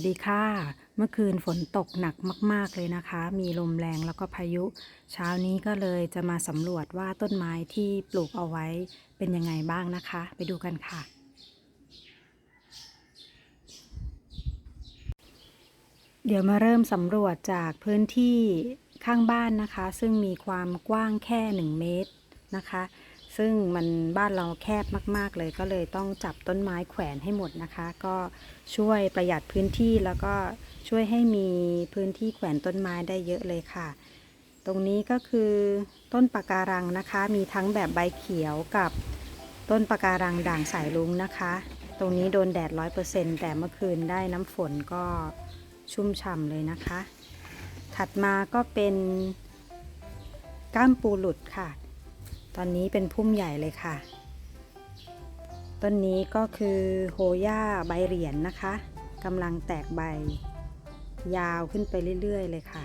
วัสดีค่ะ เมื่อคืนฝนตกหนักมาก ๆ เลยนะคะ มีลมแรงแล้วก็พายุ เช้านี้ก็เลยจะมาสำรวจว่าต้นไม้ที่ปลูกเอาไว้เป็นยังไงบ้างนะคะ ไปดูกันค่ะ เดี๋ยวมาเริ่มสำรวจจากพื้นที่ข้างบ้านนะคะ ซึ่งมีความกว้างแค่ 1 เมตรนะคะ ซึ่งมันบ้านเราแคบมาก ๆ เลยก็เลยต้องจับต้นไม้แขวนให้หมดนะคะ ก็ช่วยประหยัดพื้นที่แล้วก็ช่วยให้มีพื้นที่แขวนต้นไม้ได้เยอะเลยค่ะ ตรงนี้ก็คือต้นปะการังนะคะ มีทั้งแบบใบเขียวกับต้นปะการังด่างสายลุงนะคะ ตรงนี้โดนแดดร้อยเปอร์เซ็นต์แต่เมื่อคืนได้น้ำฝนก็ชุ่มฉ่ำเลยนะคะ ถัดมาก็เป็นก้ามปูหลุดค่ะ ตอนนี้เป็นพุ่มใหญ่เลยค่ะ ต้นนี้ก็คือโฮย่าใบเหรียญนนะคะกำลังแตกใบ ยาวขึ้นไปเรื่อยๆเลยค่ะ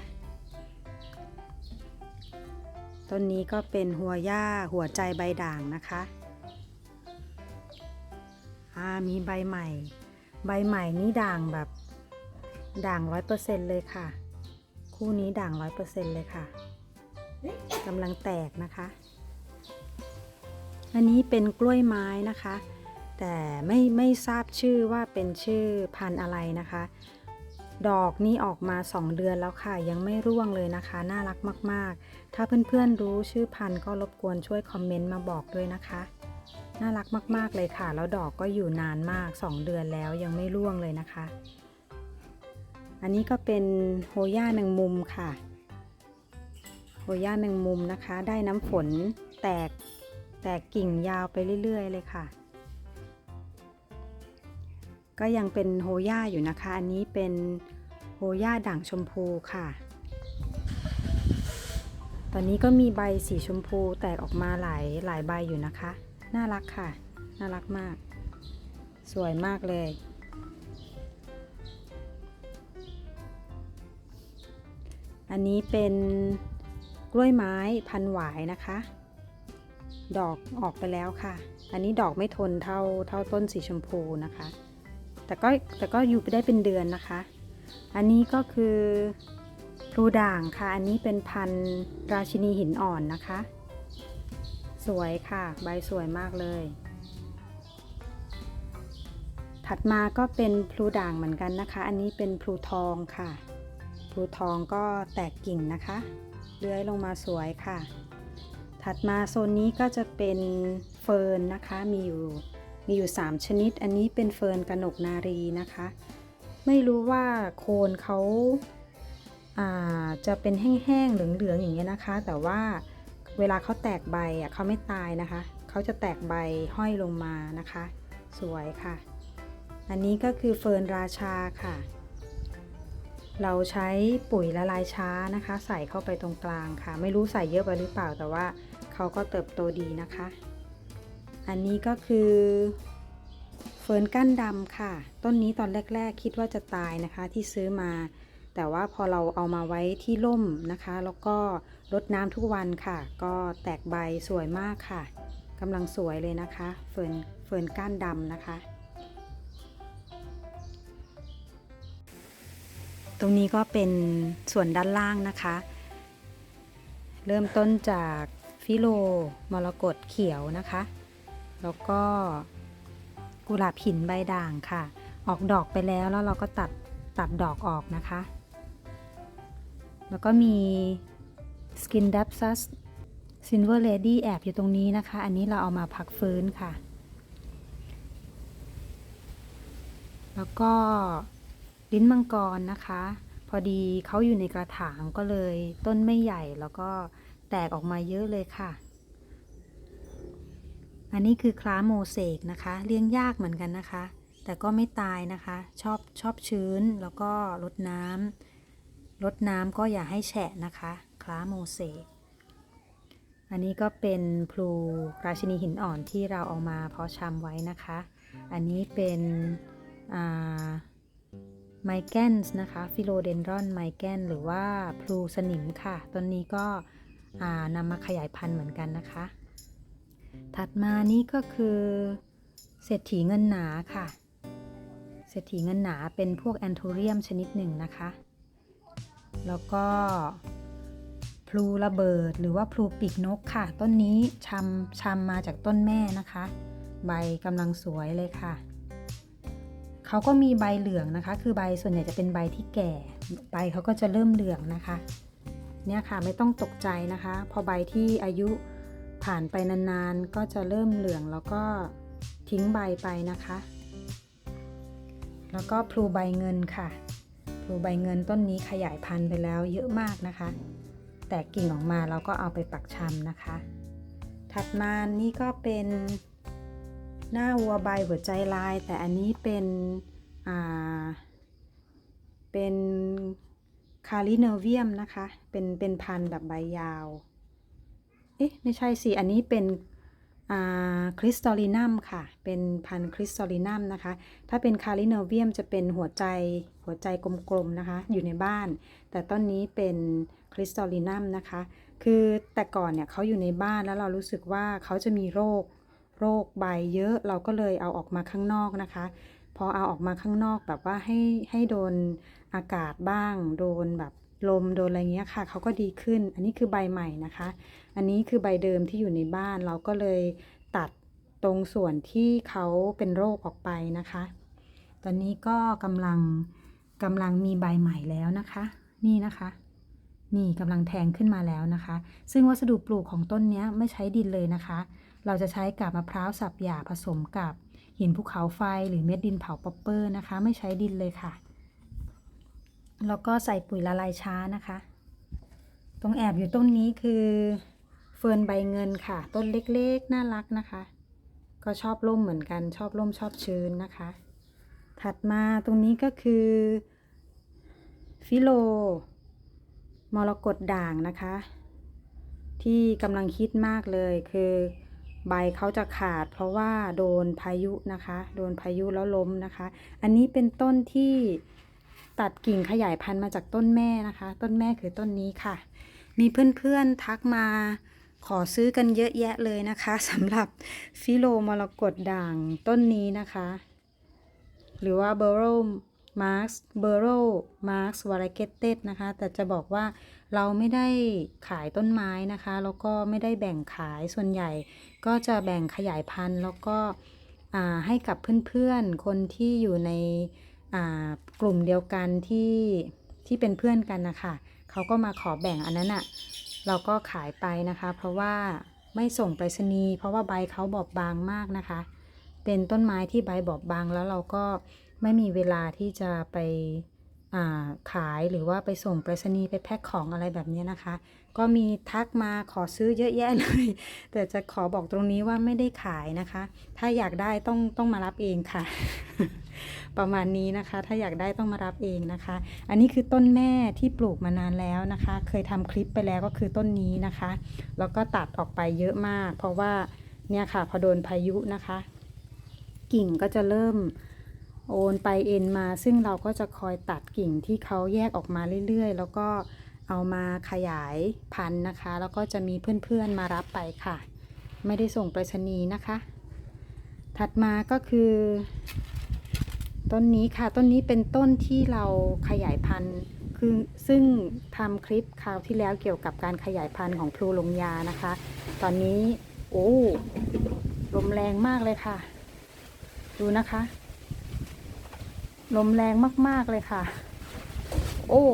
ต้นนี้ก็เป็นหัวย่าหัวใจใบด่างนะคะอ่ามีใบใหม่ ใบใหม่นี่ด่างแบบด่างร้อยเปอร์เซ็นต์เลยค่ะ คู่นี้ด่างร้อยเปอร์เซ็นต์เลยค่ะกำลังแตกนะคะ อันนี้เป็นกล้วยไม้นะคะ แต่ไม่ไม่ทราบชื่อว่าเป็นชื่อพันธุ์อะไรนะคะ ดอกนี่ออกมา 2 เดือนแล้วค่ะ ยังไม่ร่วงเลยนะคะ น่ารักมาก ๆ ถ้าเพื่อนๆรู้ชื่อพันธุ์ก็รบกวนช่วยคอมเมนต์มาบอกด้วยนะคะ น่ารักมาก ๆ เลยค่ะ แล้วดอกก็อยู่นานมาก 2 เดือนแล้วยังไม่ร่วงเลยนะคะ อันนี้ก็เป็นโฮย่าแมงมุมค่ะโฮย่าแมงมุมนะคะ ได้น้ำฝนแตก แตกกิ่งยาวไปเรื่อย ๆ เลยค่ะ ก็ยังเป็นโฮย่าอยู่นะคะ อันนี้เป็นโฮย่าด่างชมพูค่ะ ตอนนี้ก็มีใบสีชมพูแตกออกมาหลายหลายใบอยู่นะคะ น่ารักค่ะ น่ารักมาก สวยมากเลยอันนี้เป็นกล้วยไม้พันหวายนะคะ ดอกออกไปแล้วค่ะ อันนี้ดอกไม่ทนเท่าเท่าต้นสีชมพูนะคะ แต่ก็แต่ก็อยู่ไปได้เป็นเดือนนะคะ อันนี้ก็คือพลูด่างค่ะ อันนี้เป็นพันธุ์ราชินีหินอ่อนนะคะ สวยค่ะ ใบสวยมากเลย ถัดมาก็เป็นพลูด่างเหมือนกันนะคะ อันนี้เป็นพลูทองค่ะ พลูทองก็แตกกิ่งนะคะ เลื้อยลงมาสวยค่ะ ถัดมาโซนนี้ก็จะเป็นเฟิร์นนะคะมีอยู่มีอยู่ 3 ชนิด อันนี้เป็นเฟิร์นกนกนารีนะคะ ไม่รู้ว่าโคนเขาาจะเป็นแห้งๆเหลืองๆอย่างเงี้ยนะคะ แต่ว่าเวลาเขาแตกใบอะเขาไม่ตายนะคะเขาจะแตกใบห้อยลงมานะคะ สวยค่ะ อันนี้ก็คือเฟิร์นราชาค่ะ เราใช้ปุ๋ยละลายช้านะคะ ใส่เข้าไปตรงกลางค่ะ ไม่รู้ใส่เยอะไปหรือเปล่าแต่ว่าเขาก็เติบโตดีนะคะ อันนี้ก็คือเฟิร์นก้านดำค่ะ ต้นนี้ตอนแรก ๆ คิดว่าจะตายนะคะที่ซื้อมา แต่ว่าพอเราเอามาไว้ที่ร่มนะคะ แล้วก็รดน้ำทุกวันค่ะ ก็แตกใบสวยมากค่ะกำลังสวยเลยนะคะ เฟิร์นเฟิร์นก้านดำนะคะ ตรงนี้ก็เป็นส่วนด้านล่างนะคะ เริ่มต้นจากฟิโลมรกตเขียวนะคะ แล้วก็กุหลาบหินใบด่างค่ะ ออกดอกไปแล้วแล้วเราก็ตัดตัดดอกออกนะคะ แล้วก็มี Skin d a p s u s Silver Lady แอบอยู่ตรงนี้นะคะ อันนี้เราเอามาพักฟื้นค่ะ แล้วก็ ลิ้นมังกรนะคะ พอดีเขาอยู่ในกระถางก็เลย ต้นไม่ใหญ่แล้วก็แตกออกมาเยอะเลยค่ะ อันนี้คือคล้าโมเสกนะคะ เลี้ยงยากเหมือนกันนะคะ แต่ก็ไม่ตายนะคะ ชอบชอบชื้นแล้วก็ลดน้ำลดน้ำก็อย่าให้แฉะนะคะ คล้าโมเสกอันนี้ก็เป็นพลูราชินีหินอ่อนที่เราเอามาเพาะชำไว้นะคะ อันนี้เป็นอ่า ไมแกนส์นะคะฟิโลเดนดรอนไมแกนหรือว่าพลูสนิมค่ะต้นนี้ก็นำมาขยายพันธุ์เหมือนกันนะคะ ถัดมานี่ก็คือเศรษฐีเงินหนาค่ะเศศรษฐีเงินหนาเป็นพวกแอนโทเรียมชนิดหนึ่งนะคะ แล้วก็พลูระเบิดหรือว่าพลูปีกนกค่ะ ต้นนี้ชำชำมาจากต้นแม่นะคะ ใบกำลังสวยเลยค่ะ เขาก็มีใบเหลืองนะคะ คือใบส่วนใหญ่จะเป็นใบที่แก่ ใบเขาก็จะเริ่มเหลืองนะคะ เนี่ยค่ะไม่ต้องตกใจนะคะ พอใบที่อายุผ่านไปนานๆ ก็จะเริ่มเหลืองแล้วก็ทิ้งใบไปนะคะ แล้วก็พลูใบเงินค่ะ พลูใบเงินต้นนี้ขยายพันธุ์ไปแล้วเยอะมากนะคะ แตกกิ่งออกมาเราก็เอาไปปักชำนะคะ ถัดมานี่ก็เป็น หน้าวัวใบหัวใจลาย แต่อันนี้เป็นอ่าเป็นคาริเนเวียมนะคะ เป็นเป็นพันธุ์แบบใบยาว เอ๊ะ ไม่ใช่สิ อันนี้เป็นคริสตอลินัมค่ะ เป็นพันธุ์คริสตอลินัมนะคะ ถ้าเป็นคาริเนเวียมจะเป็นหัวใจหัวใจกลมๆนะคะ อยู่ในบ้าน แต่ต้นนี้เป็นคริสตอลินัมนะคะ คือแต่ก่อนเนี่ยเขาอยู่ในบ้านแล้วเรารู้สึกว่าเขาจะมีโรค โรคใบเยอะเราก็เลยเอาออกมาข้างนอกนะคะ พอเอาออกมาข้างนอกแบบว่าให้ให้โดนอากาศบ้าง โดนแบบลมโดนอะไรเงี้ยค่ะเขาก็ดีขึ้น อันนี้คือใบใหม่นะคะ อันนี้คือใบเดิมที่อยู่ในบ้านเราก็เลยตัดตรงส่วนที่เขาเป็นโรคออกไปนะคะ ตอนนี้ก็กำลังกำลังมีใบใหม่แล้วนะคะ นี่นะคะนี่กำลังแทงขึ้นมาแล้วนะคะ ซึ่งวัสดุปลูกของต้นนี้ไม่ใช้ดินเลยนะคะ เราจะใช้กับมะพร้าวสับหยาผสมกับหินภูเขาไฟหรือเม็ดดินเผาป๊อปเปอร์นะคะ ไม่ใช้ดินเลยค่ะ แล้วก็ใส่ปุ๋ยละลายช้านะคะ ตรงแอบอยู่ต้นนี้คือเฟิร์นใบเงินค่ะ ต้นเล็กๆ น่ารักนะคะ ก็ชอบร่มเหมือนกันชอบร่มชอบชื้นนะคะ ถัดมาตรงนี้ก็คือฟิโลมรกตด่างนะคะ ที่กำลังคิดมากเลยคือ ใบเขาจะขาด เพราะว่าโดนพายุนะคะ โดนพายุแล้วล้มนะคะ อันนี้เป็นต้นที่ตัดกิ่งขยายพันธุ์มาจากต้นแม่นะคะ ต้นแม่คือต้นนี้ค่ะ มีเพื่อนๆทักมาขอซื้อกันเยอะแยะเลยนะคะสำหรับฟิโลมรกตด่างต้นนี้นะคะ หรือว่า b u r r o w Marks b u r r o w Marks Variegated นะคะ แต่จะบอกว่า เราไม่ได้ขายต้นไม้นะคะ แล้วก็ไม่ได้แบ่งขายส่วนใหญ่ ก็จะแบ่งขยายพันธุ์ แล้วก็ให้กับเพื่อนๆ คนที่อยู่ในกลุ่มเดียวกันที่ที่เป็นเพื่อนกันนะคะเขาก็มาขอแบ่งอันนั้นอะ่ะเราก็ขายไปนะคะ เพราะว่าไม่ส่งไปรษณีย์เพราะว่าใบเขาบอบบางมากนะคะ เป็นต้นไม้ที่ใบบอบบางแล้วเราก็ไม่มีเวลาที่จะไป ขายหรือว่าไปส่งไปรษณีย์ไปแพ็คของอะไรแบบนี้นะคะ ก็มีทักมาขอซื้อเยอะแยะเลย แต่จะขอบอกตรงนี้ว่าไม่ได้ขายนะคะ ถ้าอยากได้ต้องต้องมารับเองค่ะ ประมาณนี้นะคะ ถ้าอยากได้ต้องมารับเองนะคะ อันนี้คือต้นแม่ที่ปลูกมานานแล้วนะคะ เคยทำคลิปไปแล้วก็คือต้นนี้นะคะ แล้วก็ตัดออกไปเยอะมาก เพราะว่าเนี่ยค่ะพอโดนพายุนะคะ กิ่งก็จะเริ่ม โอนไปเอ็นมาซึ่งเราก็จะคอยตัดกิ่งที่เขาแยกออกมาเรื่อยๆ แล้วก็เอามาขยายพันธุ์นะคะ แล้วก็จะมีเพื่อนๆมารับไปค่ะ ไม่ได้ส่งไปรษณีย์นะคะ ถัดมาก็คือ ต้นนี้ค่ะต้นนี้เป็นต้นที่เราขยายพันธุ์คือซึ่งทำคลิปคราวที่แล้วเกี่ยวกับการขยายพันธุ์ของพลูลงยานะคะ ตอนนี้โอ้ลมแรงมากเลยค่ะ ดูนะคะ ลมแรงมาก ๆ เลยค่ะ โอ้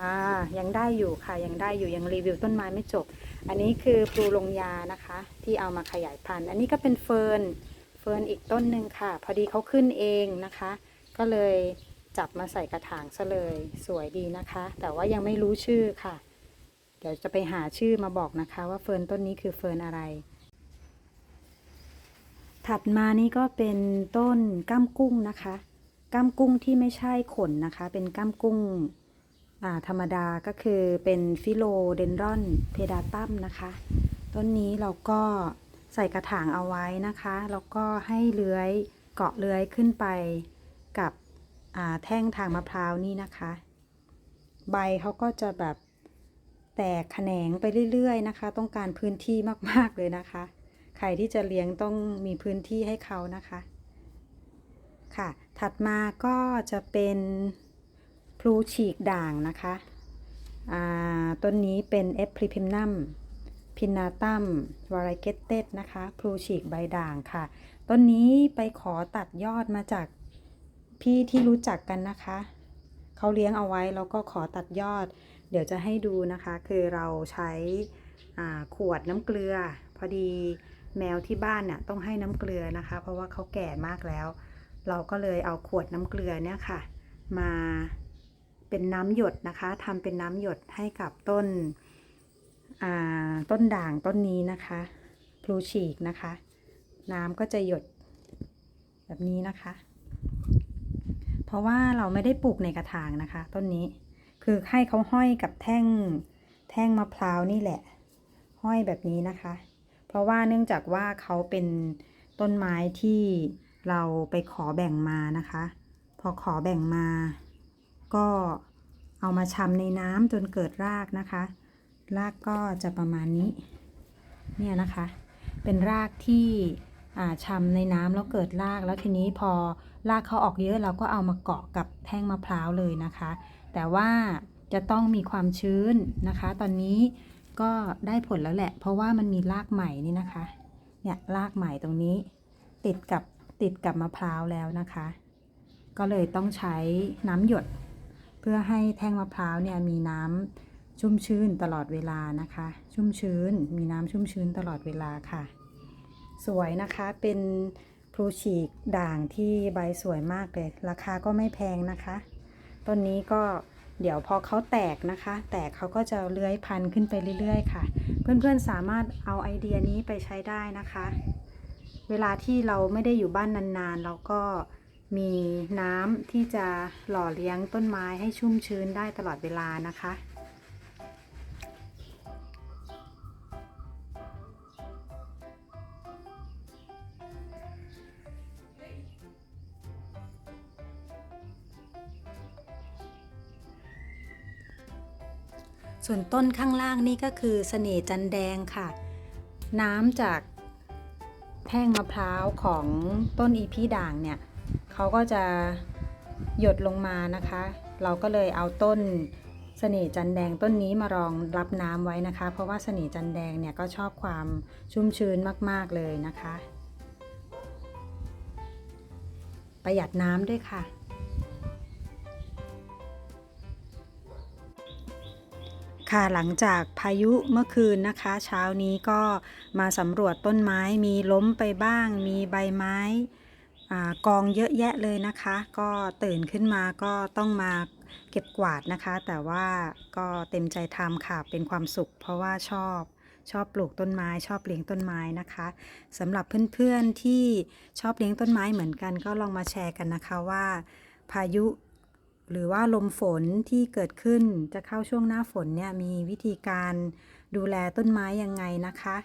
อ่ายังได้อยู่ค่ะ ยังได้อยู่ ยังรีวิวต้นไม้ไม่จบ อันนี้คือปลูลงยานะคะ ที่เอามาขยายพันธุ์ อันนี้ก็เป็นเฟิร์น เฟิร์นอีกต้นหนึ่งค่ะ พอดีเขาขึ้นเองนะคะ ก็เลยจับมาใส่กระถางซะเลย สวยดีนะคะ แต่ว่ายังไม่รู้ชื่อค่ะ เดี๋ยวจะไปหาชื่อมาบอกนะคะ ว่าเฟิร์นต้นนี้คือเฟิร์นอะไร ถัดมานี่ก็เป็นต้นก้ามกุ้งนะคะ ก้ามกุ้งที่ไม่ใช่ขนนะคะ เป็นก้ามกุ้งธรรมดาก็คือเป็นฟิโลเดนรอนเพดาตัมนะคะ ต้นนี้เราก็ใส่กระถางเอาไว้นะคะ แล้วก็ให้เลื้อยเกาะเลื้อยขึ้นไปกับแท่งทางมะพร้าวนี่นะคะ ใบเขาก็จะแบบแตกแขนงไปเรื่อยๆนะคะ ต้องการพื้นที่มากๆเลยนะคะ ใครที่จะเลี้ยงต้องมีพื้นที่ให้เขานะคะ ค่ะ ถัดมาก็จะเป็นพลูฉีกด่างนะคะต้นนี้เป็นเอ p r i p i m n u m pinnatum variegated นะคะ พลูฉีกใบด่างค่ะ ต้นนี้ไปขอตัดยอดมาจากพี่ที่รู้จักกันนะคะ เขาเลี้ยงเอาไว้แล้วก็ขอตัดยอด เดี๋ยวจะให้ดูนะคะ คือเราใช้ขวดน้ำเกลือ พอดี แมวที่บ้านเนี่ยต้องให้น้ำเกลือนะคะ เพราะว่าเขาแก่มากแล้ว เราก็เลยเอาขวดน้ำเกลือเนี่ยค่ะ มาเป็นน้ำหยดนะคะทำเป็นน้ำหยดให้กับต้นต้นด่างต้นนี้นะคะพลูฉีกนะคะ น้ำก็จะหยดแบบนี้นะคะ เพราะว่าเราไม่ได้ปลูกในกระถางนะคะ ต้นนี้คือให้เขาห้อยกับแท่งแท่งมะพร้าวนี่แหละ ห้อยแบบนี้นะคะ ราะว่าเนื่องจากว่าเขาเป็นต้นไม้ที่เราไปขอแบ่งมานะคะ พอขอแบ่งมา ก็เอามาชำในน้ำจนเกิดรากนะคะ รากก็จะประมาณนี้ เนี่ยนะคะ เป็นรากที่อ่าชำในน้ำแล้วเกิดราก แล้วทีนี้พอรากเขาออกเยอะเราก็เอามาเกาะกับแท่งมะพร้าวเลยนะคะ แต่ว่าจะต้องมีความชื้นนะคะ ตอนนี้ ก็ได้ผลแล้วแหละ เพราะว่ามันมีรากใหม่นี่นะคะ เนี่ยรากใหม่ตรงนี้ ติดกับติดกับมะพร้าวแล้วนะคะ ก็เลยต้องใช้น้ำหยด เพื่อให้แท่งมะพร้าวเนี่ยมีน้ำชุ่มชื้นตลอดเวลานะคะ ชุ่มชื้นมีน้ำชุ่มชื้นตลอดเวลาค่ะ สวยนะคะเป็นพลูฉีกด่างที่ใบสวยมากเลย ราคาก็ไม่แพงนะคะ ต้นนี้ก็ เดี๋ยวพอเขาแตกนะคะ แตกเขาก็จะเลื้อยพันธุ์ขึ้นไปเรื่อย ๆ ค่ะ เพื่อนๆสามารถเอาไอเดียนี้ไปใช้ได้นะคะ เวลาที่เราไม่ได้อยู่บ้านนานๆ เราก็มีน้ำที่จะหล่อเลี้ยงต้นไม้ให้ชุ่มชื้นได้ตลอดเวลานะคะ ส่วนต้นข้างล่างนี่ก็คือเสน่ห์จันแดงค่ะ น้ำจากแท่งมะพร้าวของต้นอีพีด่างเนี่ยเขาก็จะหยดลงมานะคะ เราก็เลยเอาต้นเสน่ห์จันแดงต้นนี้มารองรับน้ำไว้นะคะ เพราะว่าเสน่ห์จันแดงเนี่ยก็ชอบความชุ่มชื้นมากๆเลยนะคะ ประหยัดน้ำด้วยค่ะ ค่ะหลังจากพายุเมื่อคืนนะคะ เช้านี้ก็มาสำรวจต้นไม้มีล้มไปบ้าง มีใบไม้อกองเยอะแยะเลยนะคะ ก็ตื่นขึ้นมาก็ต้องมาเก็บกวาดนะคะ แต่ว่าก็เต็มใจทำค่ะเป็นความสุข เพราะว่าชอบชอบปลูกต้นไม้ ชอบเลี้ยงต้นไม้นะคะสำหรับเพื่อนๆที่ชอบเลี้ยงต้นไม้เหมือนกัน ก็ลองมาแชร์กันนะคะว่า พายุ หรือว่าลมฝนที่เกิดขึ้นจะเข้าช่วงหน้าฝนเนี่ยมีวิธีการดูแลต้นไม้ยังไงนะคะ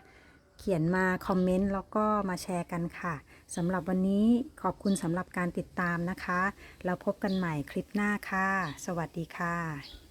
เขียนมาคอมเมนต์แล้วก็มาแชร์กันค่ะสำหรับวันนี้ขอบคุณสำหรับการติดตามนะคะ แล้วพบกันใหม่คลิปหน้าค่ะ สวัสดีค่ะ